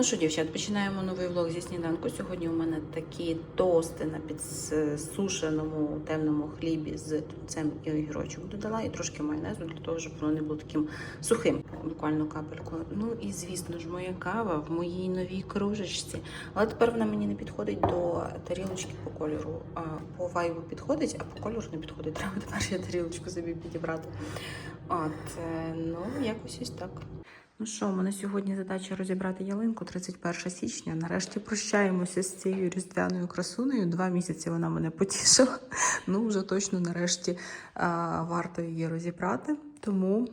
Ну що, дівчат, починаємо новий влог зі сніданку. Сьогодні у мене такі тости на підсушеному темному хлібі з тунцем і огірочок додала, і трошки майонезу для того, щоб воно не було таким сухим, буквально капельку. Ну і звісно ж, моя кава в моїй новій кружечці. Але тепер вона мені не підходить до тарілочки по кольору. А по вайбу підходить, а по кольору не підходить. Треба тепер я тарілочку собі підібрати. От, е, ну, якось ось так. Ну що, у мене сьогодні задача розібрати ялинку 31 січня. Нарешті прощаємося з цією різдвяною красунею. Два місяці вона мене потішила. Ну, вже точно нарешті а, варто її розібрати. Тому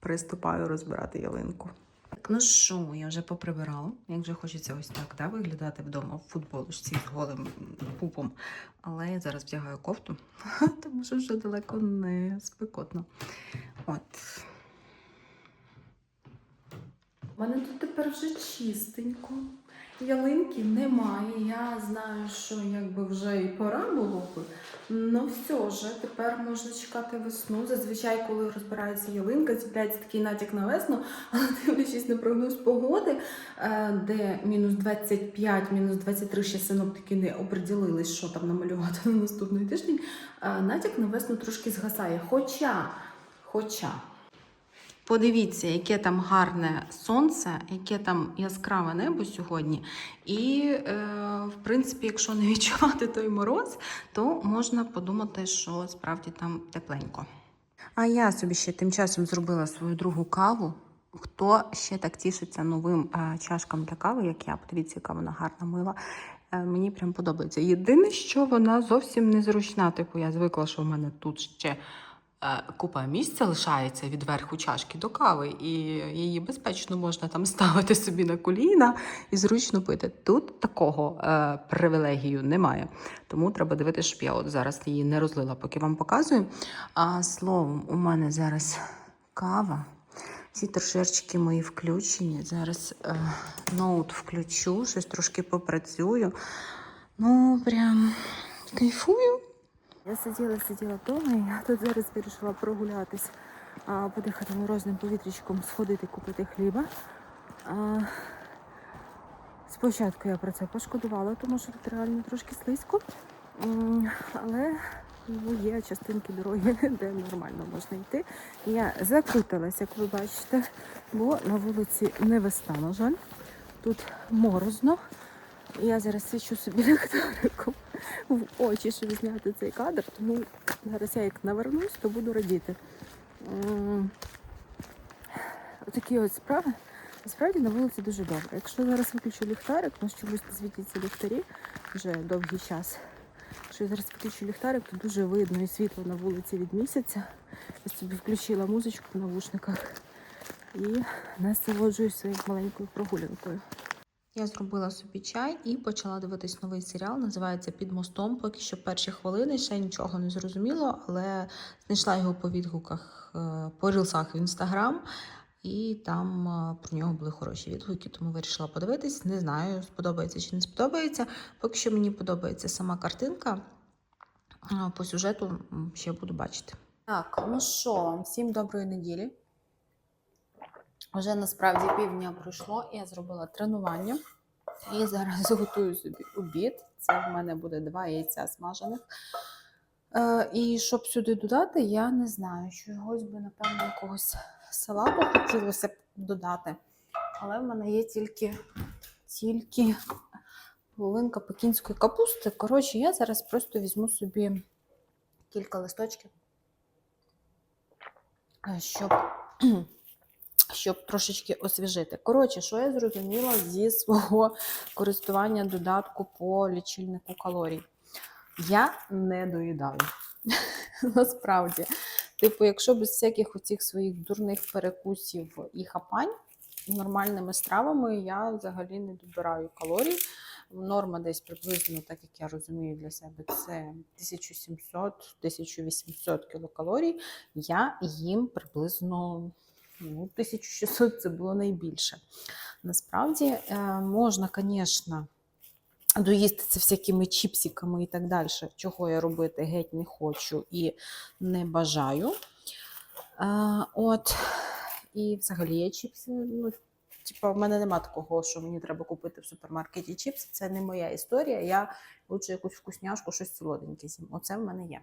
приступаю розбирати ялинку. Так, ну що, я вже поприбирала. Як вже хочеться ось так да, виглядати вдома в футболочці з голим пупом. Але я зараз вдягаю кофту, тому що вже далеко не спекотно. От. У мене тут тепер вже чистенько. Ялинки немає. Я знаю, що якби вже і пора було б. Ну все ж, тепер можна чекати весну. Зазвичай, коли розбирається ялинка, з'являється такий натяк на весну, але дивлячись на прогноз погоди, е, де мінус 25, мінус 23 ще синоптики не оприділились, що там намалювати на наступний тиждень. е, Натяк на весну трошки згасає. Хоча, хоча. Подивіться, яке там гарне сонце, яке там яскраве небо сьогодні. І, е, в принципі, якщо не відчувати той мороз, то можна подумати, що справді там тепленько. А я собі ще тим часом зробила свою другу каву. Хто ще так тішиться новим е, чашкам для кави, як я, подивіться, яка вона гарна мила. Е, мені прям подобається. Єдине, що вона зовсім незручна. Типу, я звикла, що в мене тут ще купа місця лишається від верху чашки до кави, і її безпечно можна там ставити собі на коліна і зручно пити. Тут такого е, привілегію немає. Тому треба дивитися, щоб я от зараз її не розлила, поки вам показую. А словом, у мене зараз кава. Всі торшерчики мої включені. Зараз е, ноут включу, щось трошки попрацюю. Ну, прям кайфую. Я сиділа, сиділа вдома, і я тут зараз вирішила прогулятись, подихати морозним повітрячком, сходити, купити хліба. Спочатку я про це пошкодувала, тому що тут реально трошки слизько. Але ну, є частинки дороги, де нормально можна йти. Я закрутилась, як ви бачите, бо на вулиці не весна, на жаль. Тут морозно. Я зараз свічу собі ліхтариком в очі, щоб зняти цей кадр, тому зараз я як навернусь, то буду радіти. Отакі от справи. Насправді на вулиці дуже добре. Якщо зараз виключу ліхтарик, у нас чомусь світяться ліхтарі вже довгий час. Якщо я зараз виключу ліхтарик, то дуже видно і світло на вулиці від місяця. Я собі включила музичку в навушниках і насолоджуюсь своєю маленькою прогулянкою. Я зробила собі чай і почала дивитись новий серіал. Називається Під мостом. Поки що перші хвилини, ще нічого не зрозуміло, але знайшла його по відгуках е, по рілсах в інстаграм. І там е, про нього були хороші відгуки, тому вирішила подивитись. Не знаю, сподобається чи не сподобається. Поки що мені подобається сама картинка. По сюжету ще буду бачити. Так, ну що, всім доброї неділі. Вже насправді півдня пройшло, я зробила тренування. І зараз готую собі обід. Це в мене буде два яйця смажених. Е, і щоб сюди додати, я не знаю. Чогось би, напевно, якогось салату хотілося б додати. Але в мене є тільки, тільки половинка пекінської капусти. Коротше, я зараз просто візьму собі кілька листочків, е, щоб щоб трошечки освіжити. Коротше, що я зрозуміла зі свого користування додатку по лічильнику калорій. Я не доїдаю. Насправді. Типу, якщо без всяких оцих своїх дурних перекусів і хапань, нормальними стравами я взагалі не добираю калорій. Норма десь приблизно, так як я розумію для себе, це 1700-1800 кілокалорій. Я їм приблизно ну, 1600 це було найбільше. Насправді е, можна, звісно, доїсти це всякими чіпсиками і так далі, чого я робити геть не хочу і не бажаю. Е, От, і взагалі я чіпси ну, типу, в мене нема такого, що мені треба купити в супермаркеті чіпси. Це не моя історія. Я лучше якусь вкусняшку, щось солоденьке з'їм. Оце в мене є.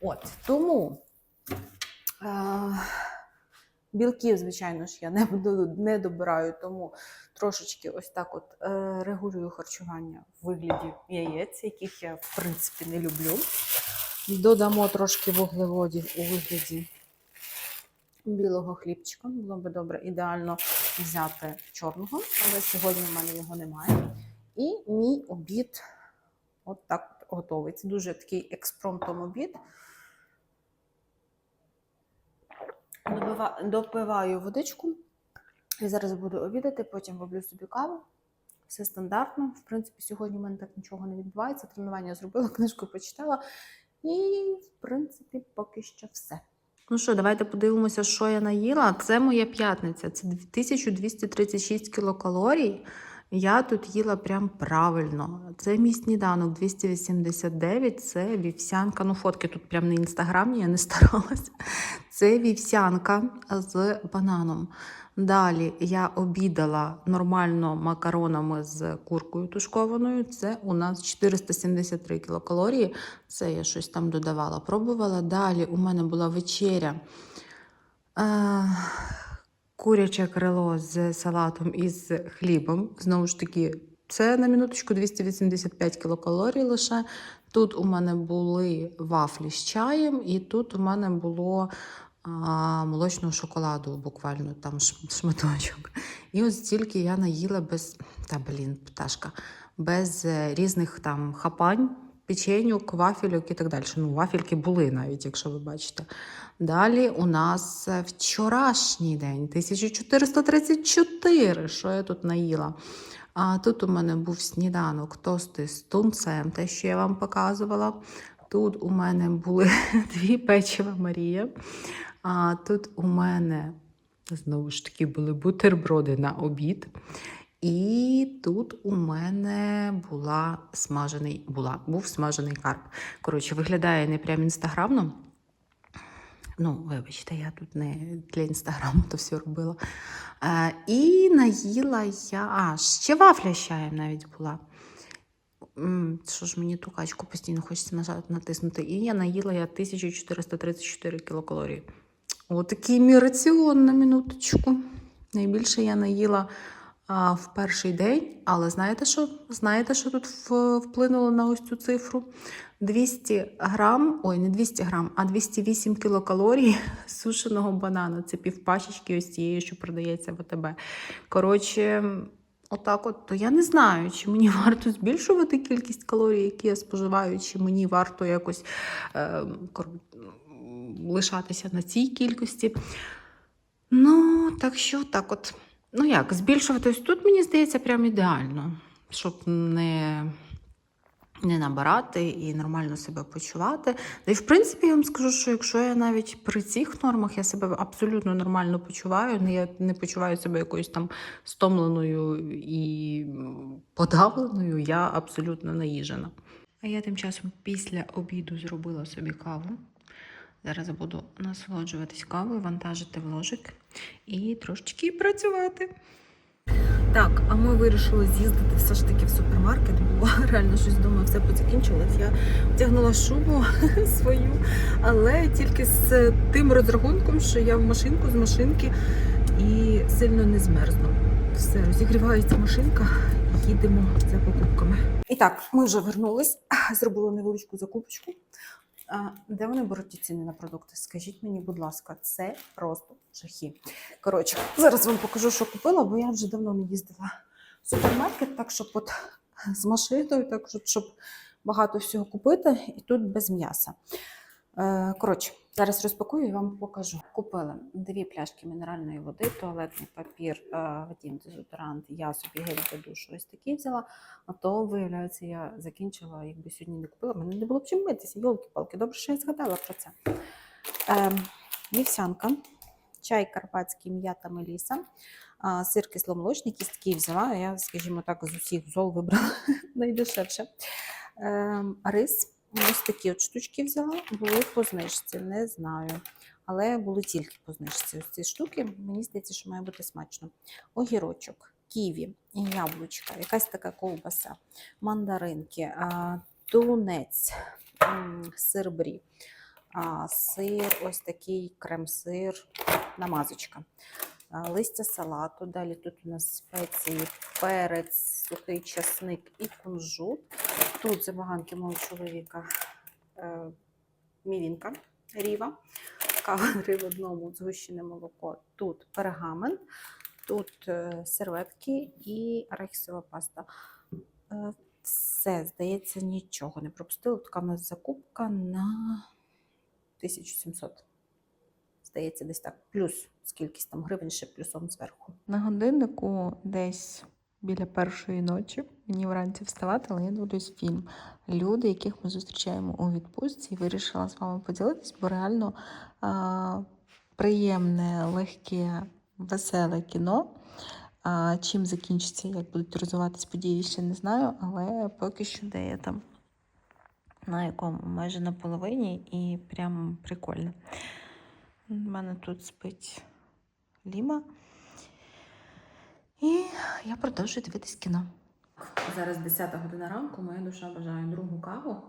От тому. Е- Білків, звичайно ж, я не, не добираю, тому трошечки ось так от е, регулюю харчування в вигляді яєць, яких я в принципі не люблю. Додамо трошки вуглеводів у вигляді білого хлібчика. Було би добре ідеально взяти чорного, але сьогодні в мене його немає. І мій обід от так готовий. Це дуже такий експромтом обід. Допиваю водичку. І зараз буду обідати, потім роблю собі каву. Все стандартно. В принципі, сьогодні в мене так нічого не відбувається. Тренування зробила, книжку почитала. І, в принципі, поки що все. Ну що, давайте подивимося, що я наїла. Це моя п'ятниця. Це 1236 кілокалорій. Я тут їла прям правильно. Це мій сніданок 289, це вівсянка. Ну, фотки тут прям на інстаграмі, я не старалася. Це вівсянка з бананом. Далі я обідала нормально макаронами з куркою тушкованою. Це у нас 473 кілокалорії. Це я щось там додавала, пробувала. Далі у мене була вечеря. Е, куряче крило з салатом і з хлібом. Знову ж таки, це на минуточку 285 кілокалорій лише. Тут у мене були вафлі з чаєм, і тут у мене було а, молочного шоколаду, буквально там шматочок. І ось стільки я наїла без та блін, пташка, без е, різних там хапань, печенюк, вафельок і так далі. Ну, вафельки були навіть, якщо ви бачите. Далі у нас е, вчорашній день 1434. Що я тут наїла? А тут у мене був сніданок тости з тунцем, те, що я вам показувала. Тут у мене були дві печива Марія. А тут у мене знову ж таки були бутерброди на обід. І тут у мене була смажений, була, був смажений карп. Коротше, виглядає не прям інстаграмно. Ну, вибачте, я тут не для інстаграму то все робила. Е, і наїла я. А, ще вафля з чаєм навіть була. Що ж мені ту качку постійно хочеться натиснути. І я наїла я 1434 кілокалорії. Отакий мій раціон на минуточку. Найбільше я наїла а, в перший день, але знаєте що? Знаєте, що тут вплинуло на ось цю цифру? 200 грам, ой, не 200 грам, а 208 кілокалорій сушеного банану. Це півпачечки ось цієї, що продається в АТБ. Коротше, отак от, то я не знаю, чи мені варто збільшувати кількість калорій, які я споживаю, чи мені варто якось е, лишатися на цій кількості. Ну, так що так от. Ну як, збільшувати ось тут, мені здається, прям ідеально, щоб не, не набирати і нормально себе почувати. Та й в принципі, я вам скажу, що якщо я навіть при цих нормах я себе абсолютно нормально почуваю, я не почуваю себе якоюсь там стомленою і подавленою, я абсолютно наїжена. А я тим часом після обіду зробила собі каву. Зараз буду насолоджуватись кавою, вантажити в ложик і трошечки працювати. Так, а ми вирішили з'їздити все ж таки в супермаркет, бо реально щось вдома все позакінчилось. Я втягнула шубу свою, але тільки з тим розрахунком, що я в машинку з машинки і сильно не змерзну. Все, розігрівається машинка, їдемо за покупками. І так, ми вже вернулись, зробили невеличку закупочку. Де вони беруть ті ціни на продукти? Скажіть мені, будь ласка, це просто жахи. Коротше, зараз вам покажу, що купила, бо я вже давно не їздила в супермаркет, так щоб от з машиною, так щоб багато всього купити, і тут без м'яса. Е, коротше, зараз розпакую і вам покажу. Купила дві пляшки мінеральної води, туалетний папір, е, один дезодорант, я собі гель для душу ось такий взяла. А то, виявляється, я закінчила, якби сьогодні не купила, мене не було б чим митися. Йолки-палки, добре, що я згадала про це. Ем, вівсянка, чай карпатський м'ята меліса, сир кисломолочний, кістки взяла. Я, скажімо так, з усіх зол вибрала найдешевше. Ем, рис, ось такі от штучки взяла, були по знижці, не знаю. але були тільки по знижці. Ось ці штуки, мені здається, що має бути смачно. Огірочок, ківі, яблучка, якась така ковбаса, мандаринки, тунець, м, сир брі, сир, ось такий крем-сир, намазочка. Листя салату. Далі тут у нас спеції, перець, сухий часник і кунжут. Тут забаганки мого чоловіка е, мівінка ріва, кава три в одному, згущене молоко. Тут пергамент, тут е, серветки і арахісова паста. Е, все, здається, нічого не пропустила. Така в нас закупка на 1700. Здається, десь так. Плюс скількись там гривень ще плюсом зверху. На годиннику десь біля першої ночі. Мені вранці вставати, але я дивлюсь фільм. Люди, яких ми зустрічаємо у відпустці, і вирішила з вами поділитись, бо реально а, приємне, легке, веселе кіно. А, чим закінчиться, як будуть розвиватись події, ще не знаю, але поки що де я там на якому майже на половині і прям прикольно. У мене тут спить Ліма. І я продовжую дивитись кіно. Зараз 10 година ранку, моя душа бажає другу каву.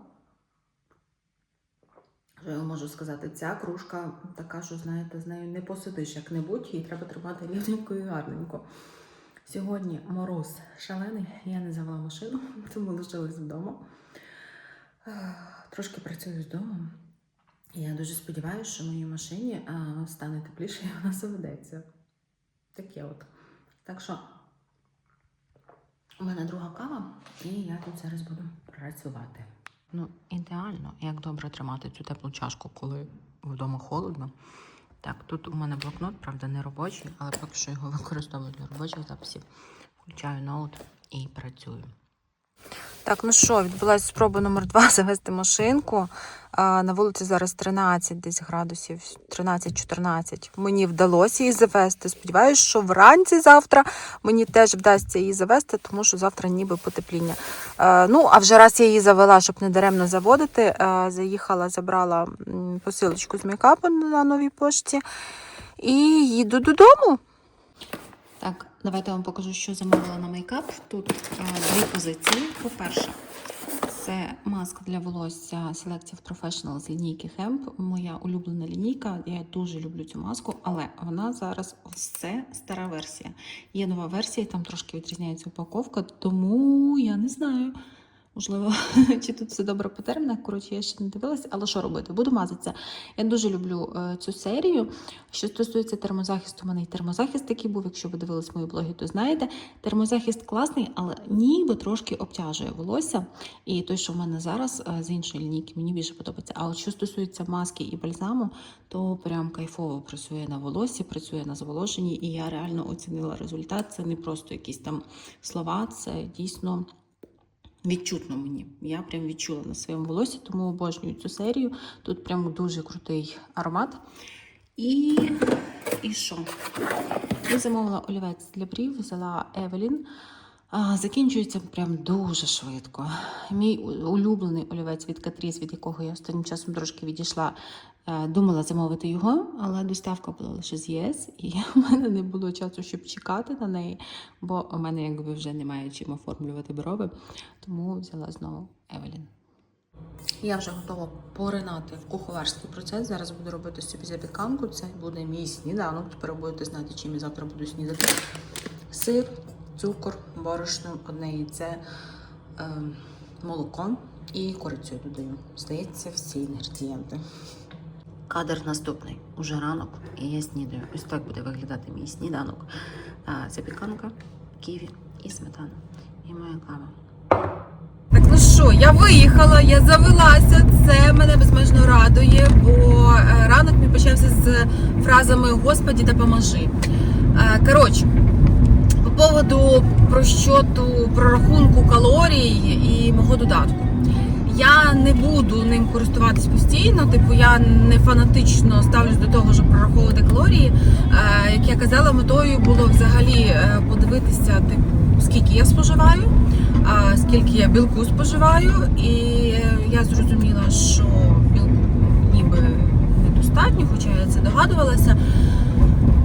Що я можу сказати, ця кружка така, що, знаєте, з нею не посидиш як-небудь, її треба тримати рівненько і гарненько. Сьогодні мороз шалений, я не завела машину, тому лишилась вдома. Трошки працюю з дому. І я дуже сподіваюся, що моїй машині стане тепліше і вона заведеться. Таке от. Так що у мене друга кава, і я тут зараз буду працювати. Ну, ідеально, як добре тримати цю теплу чашку, коли вдома холодно. Так, тут у мене блокнот, правда, не робочий, але поки що його використовую для робочих записів. Включаю ноут і працюю. Так, ну що, відбулася спроба номер два завести машинку. На вулиці зараз 13 десь градусів, 13-14. Мені вдалося її завести. Сподіваюсь, що вранці завтра мені теж вдасться її завести, тому що завтра ніби потепління. Ну, а вже раз я її завела, щоб не даремно заводити, заїхала, забрала посилочку з мейкапу на новій пошті і їду додому. Давайте я вам покажу, що замовила на мейкап. Тут е, дві позиції. По-перше, це маска для волосся Selective Professional з лінійки Hemp. Моя улюблена лінійка. Я дуже люблю цю маску, але вона зараз ось це стара версія. Є нова версія, там трошки відрізняється упаковка, тому я не знаю. Можливо, чи тут все добре по термінах. Коротше, я ще не дивилася, але що робити? Буду мазатися. Я дуже люблю е, цю серію. Що стосується термозахисту, у мене і термозахист такий був. Якщо ви дивились мої блоги, то знаєте. Термозахист класний, але ніби трошки обтяжує волосся. І той, що в мене зараз е, з іншої лінійки, мені більше подобається. А от що стосується маски і бальзаму, то прям кайфово працює на волоссі, працює на зволоженні, і я реально оцінила результат. Це не просто якісь там слова, це дійсно. Відчутно мені. Я прям відчула на своєму волосі, тому обожнюю цю серію. Тут прям дуже крутий аромат. І, і що? Я замовила олівець для брів, взяла Евелін. Закінчується прям дуже швидко. Мій улюблений олівець від Catrice, від якого я останнім часом трошки відійшла, думала замовити його, але доставка була лише з ЄС, і в мене не було часу, щоб чекати на неї, бо у мене якби вже немає чим оформлювати брови, тому взяла знову Евелін. Я вже готова поринати в куховарський процес. Зараз буду робити собі запіканку. Це буде мій сніданок. Тепер будете знати, чим я завтра буду снідати. Сир, цукор, борошно, одне яйце, е, молоко і корицю додаю. Здається, всі інгредієнти. Кадр наступний. Уже ранок, і я снідаю. Ось так буде виглядати мій сніданок. Запіканка, ківі і сметана. І моя кава. Так ну що, я виїхала, я завелася. Це мене безмежно радує, бо е, ранок мій почався з фразами Господі допоможи. Е, Коротше, по поводу прощоту прорахунку калорій і мого додатку. Не буду ним користуватись постійно, типу я не фанатично ставлюсь до того, щоб прораховувати калорії. Е, Як я казала, метою було взагалі е, подивитися, типу, скільки я споживаю скільки я білку споживаю, і я зрозуміла, що білку ніби недостатньо. хоча я це догадувалася.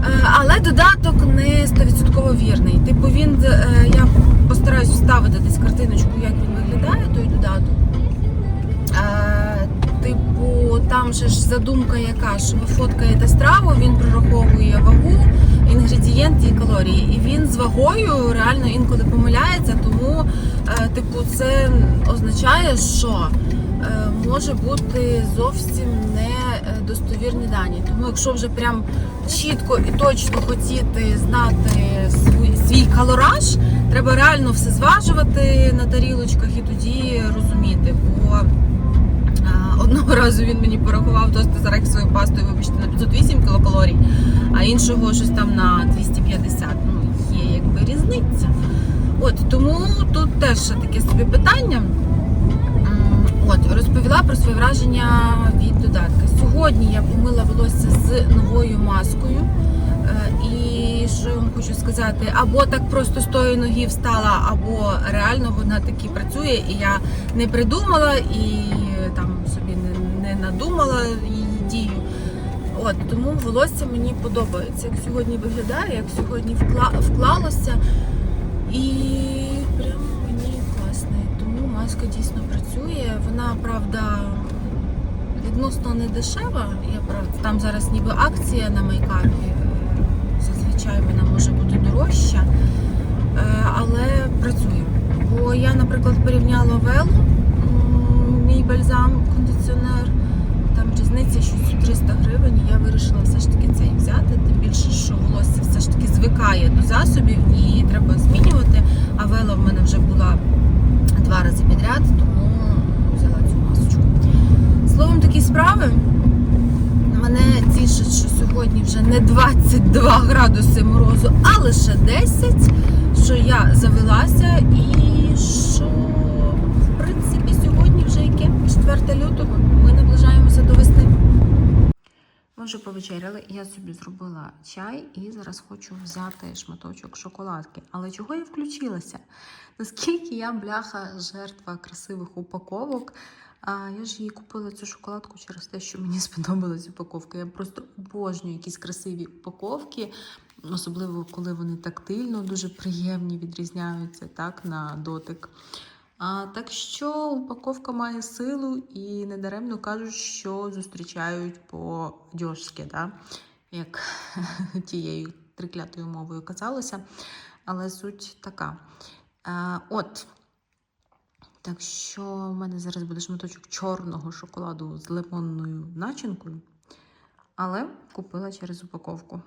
Е, Але додаток не 100% вірний. Типу, він я постараюсь вставити десь картиночку, як він виглядає, той додаток. Типу, там же ж задумка яка, що ви фоткаєте страву, він прораховує вагу, інгредієнти і калорії. І він з вагою реально інколи помиляється, тому е, типу, це означає, що е, може бути зовсім не е, дані. Тому якщо вже прям чітко і точно хотіти знати свій, свій калораж, треба реально все зважувати на тарілочках і тоді розуміти. Бо Одного разу він мені порахував тости з арахісовою пастою, вибачте, на 508 кілокалорій, а іншого щось там на 250. Ну, є якби різниця. От тому тут теж таке собі питання. От, розповіла про своє враження від додатка. Сьогодні я помила волосся з новою маскою. Е, І що я вам хочу сказати, або так просто з тої ноги встала, або реально вона таки працює, і я не придумала і не її дію. От тому волосся мені подобається, як сьогодні виглядає, як сьогодні вкла, вклалося. І прям мені класно. Тому маска дійсно працює. Вона правда відносно не дешева. Я правда там зараз ніби акція на майкапі. Е, Зазвичай вона може бути дорожча, Е, але працює. Бо я, наприклад, порівняла велу, мій бальзам, кондиціонер. Різниця щось у 300 гривень. і Я вирішила все ж таки цей взяти. Тим більше, що волосся все ж таки звикає до засобів і треба змінювати. А вела в мене вже була два рази підряд, тому взяла цю масочку. Словом, такі справи. Мене тішить, що сьогодні вже не 22 градуси морозу, а лише 10, що я завелася і що, в принципі, сьогодні вже яке 4 лютого. Ми наближаємося до весни. Ми вже повечеряли, я собі зробила чай і зараз хочу взяти шматочок шоколадки. Але чого я включилася? Наскільки я бляха жертва красивих упаковок. А я ж її купила цю шоколадку через те, що мені сподобалась упаковка. Я просто обожнюю якісь красиві упаковки, особливо коли вони тактильно дуже приємні, відрізняються так на дотик. А, так що упаковка має силу і недаремно кажуть, що зустрічають по дьошки, да? як тією триклятою мовою казалося. Але суть така. А, от. Так що в мене зараз буде шматочок чорного шоколаду з лимонною начинкою, але купила через упаковку.